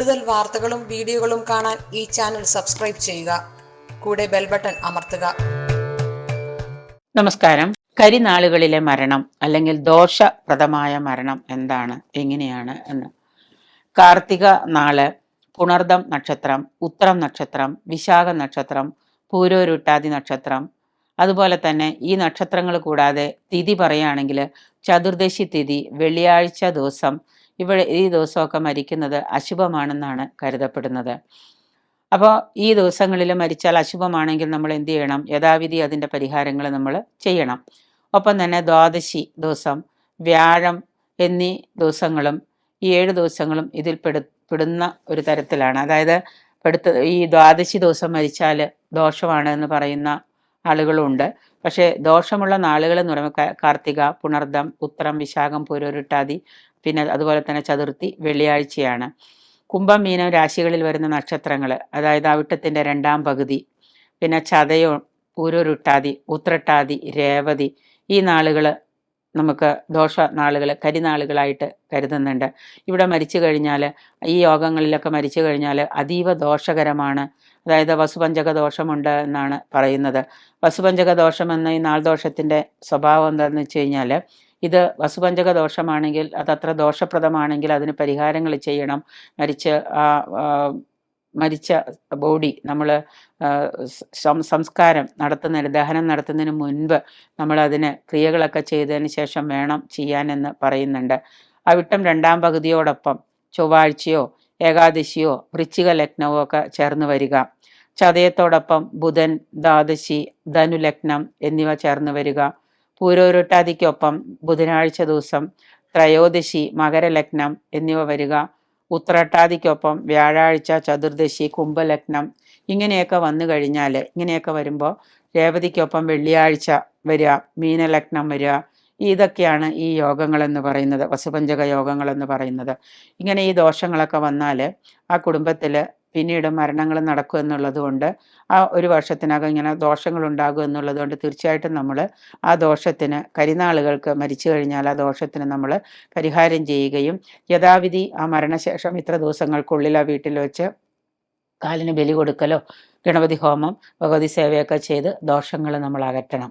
കൂടുതൽ വാർത്തകളും വീഡിയോകളും കാണാൻ ഈ ചാനൽ സബ്സ്ക്രൈബ് ചെയ്യുക. കൂടെ ബെൽ ബട്ടൺ അമർത്തുക. നമസ്കാരം. കരിനാളുകളിലെ മരണം അല്ലെങ്കിൽ ദോഷപ്രദമായ മരണം എന്താണ്? എങ്ങനെയാണ് എന്ന്. കാർത്തിക നാൾ പുണർദം നക്ഷത്രം ഉത്രം നക്ഷത്രം വിശാഖ നക്ഷത്രം പൂരോരുട്ടാതി നക്ഷത്രം. അതുപോലെ തന്നെ ഈ നക്ഷത്രങ്ങൾ കൂടാതെ തിഥി പറയുകയാണെങ്കിൽ ചതുർദശി തിഥി വെള്ളിയാഴ്ച ദിവസം ഇവിടെ ഈ ദിവസമൊക്കെ മരിക്കുന്നത് അശുഭമാണെന്നാണ് കരുതപ്പെടുന്നത്. അപ്പോൾ ഈ ദിവസങ്ങളിൽ മരിച്ചാൽ അശുഭമാണെങ്കിൽ നമ്മൾ എന്ത് ചെയ്യണം? യഥാവിധി അതിന്റെ പരിഹാരങ്ങൾ നമ്മൾ ചെയ്യണം. ഒപ്പം തന്നെ ദ്വാദശി ദിവസം വ്യാഴം എന്നീ ദിവസങ്ങളും ഈ ഏഴ് ദിവസങ്ങളും ഇതിൽ പെടു പെടുന്ന ഒരു തരത്തിലാണ്. അതായത് പെടുത്ത ഈ ദ്വാദശി ദിവസം മരിച്ചാൽ ദോഷമാണ് എന്ന് പറയുന്ന ആളുകളുണ്ട് പക്ഷേ ദോഷമുള്ള നാളുകൾ എന്ന് പറയുമ്പോൾ കാർത്തിക പുണർദം ഉത്രം വിശാഖം പൂരോരുട്ടാതി പിന്നെ അതുപോലെ തന്നെ ചതുർത്ഥി വെള്ളിയാഴ്ചയാണ്. കുംഭം മീനം രാശികളിൽ വരുന്ന നക്ഷത്രങ്ങൾ അതായത് അവിട്ടത്തിന്റെ രണ്ടാം പകുതി പിന്നെ ചതയോ ഊരൊരുട്ടാതി ഉത്രട്ടാതി രേവതി ഈ നാളുകൾ നമുക്ക് ദോഷ നാളുകൾ കരിനാളുകളായിട്ട് കരുതുന്നുണ്ട്. ഇവിടെ മരിച്ചു കഴിഞ്ഞാൽ ഈ യോഗങ്ങളിലൊക്കെ മരിച്ചു കഴിഞ്ഞാൽ അതീവ ദോഷകരമാണ്. അതായത് വസുപഞ്ചക ദോഷമുണ്ട് എന്നാണ് പറയുന്നത്. വസുപഞ്ചക ദോഷം എന്ന ഈ നാൾദോഷത്തിന്റെ സ്വഭാവം എന്താണെന്ന് വെച്ച് കഴിഞ്ഞാൽ ഇത് വസുപഞ്ചക ദോഷമാണെങ്കിൽ അതത്ര ദോഷപ്രദമാണെങ്കിൽ അതിന് പരിഹാരങ്ങൾ ചെയ്യണം. മരിച്ച് മരിച്ച ബോഡി നമ്മൾ സംസ്കാരം നടത്തുന്നതിന് ദഹനം നടത്തുന്നതിന് മുൻപ് നമ്മൾ അതിന് ക്രിയകളൊക്കെ ചെയ്തതിന് ശേഷം വേണം ചെയ്യാനെന്ന് പറയുന്നുണ്ട്. അവിട്ടം രണ്ടാം പകുതിയോടൊപ്പം ചൊവ്വാഴ്ചയോ ഏകാദശിയോ വൃശ്ചിക ലഗ്നവോ ഒക്കെ ചേർന്ന് വരിക. ചതയത്തോടൊപ്പം ബുധൻ ദ്വാദശി ധനുലഗ്നം എന്നിവ ചേർന്ന് വരിക. പൂരോരുട്ടാതിക്കൊപ്പം ബുധനാഴ്ച ദിവസം ത്രയോദശി മകരലഗ്നം എന്നിവ വരിക. ഉത്രട്ടാതിക്കൊപ്പം വ്യാഴാഴ്ച ചതുർദശി കുംഭലഗ്നം ഇങ്ങനെയൊക്കെ വന്നു കഴിഞ്ഞാൽ ഇങ്ങനെയൊക്കെ വരുമ്പോൾ രേവതിക്കൊപ്പം വെള്ളിയാഴ്ച വരിക മീനലഗ്നം വരിക. ഇതൊക്കെയാണ് ഈ യോഗങ്ങൾ എന്ന് പറയുന്നത് വസുപഞ്ചക യോഗങ്ങൾ എന്ന് പറയുന്നത്. ഇങ്ങനെ ഈ ദോഷങ്ങളൊക്കെ വന്നാൽ ആ കുടുംബത്തിൽ പിന്നീട് മരണങ്ങൾ നടക്കും എന്നുള്ളത് കൊണ്ട് ആ ഒരു വർഷത്തിനകം ഇങ്ങനെ ദോഷങ്ങൾ ഉണ്ടാകും എന്നുള്ളത് കൊണ്ട് തീർച്ചയായിട്ടും നമ്മൾ ആ ദോഷത്തിന് കരിനാളുകൾക്ക് മരിച്ചു കഴിഞ്ഞാൽ ആ ദോഷത്തിന് നമ്മൾ പരിഹാരം ചെയ്യുകയും യഥാവിധി ആ മരണശേഷം ഇത്ര ദിവസങ്ങൾക്കുള്ളിൽ ആ വീട്ടിൽ വെച്ച് കാലിന് ബലി കൊടുക്കലോ ഗണപതി ഹോമം ഭഗവതി സേവയൊക്കെ ചെയ്ത് ദോഷങ്ങൾ നമ്മൾ അകറ്റണം.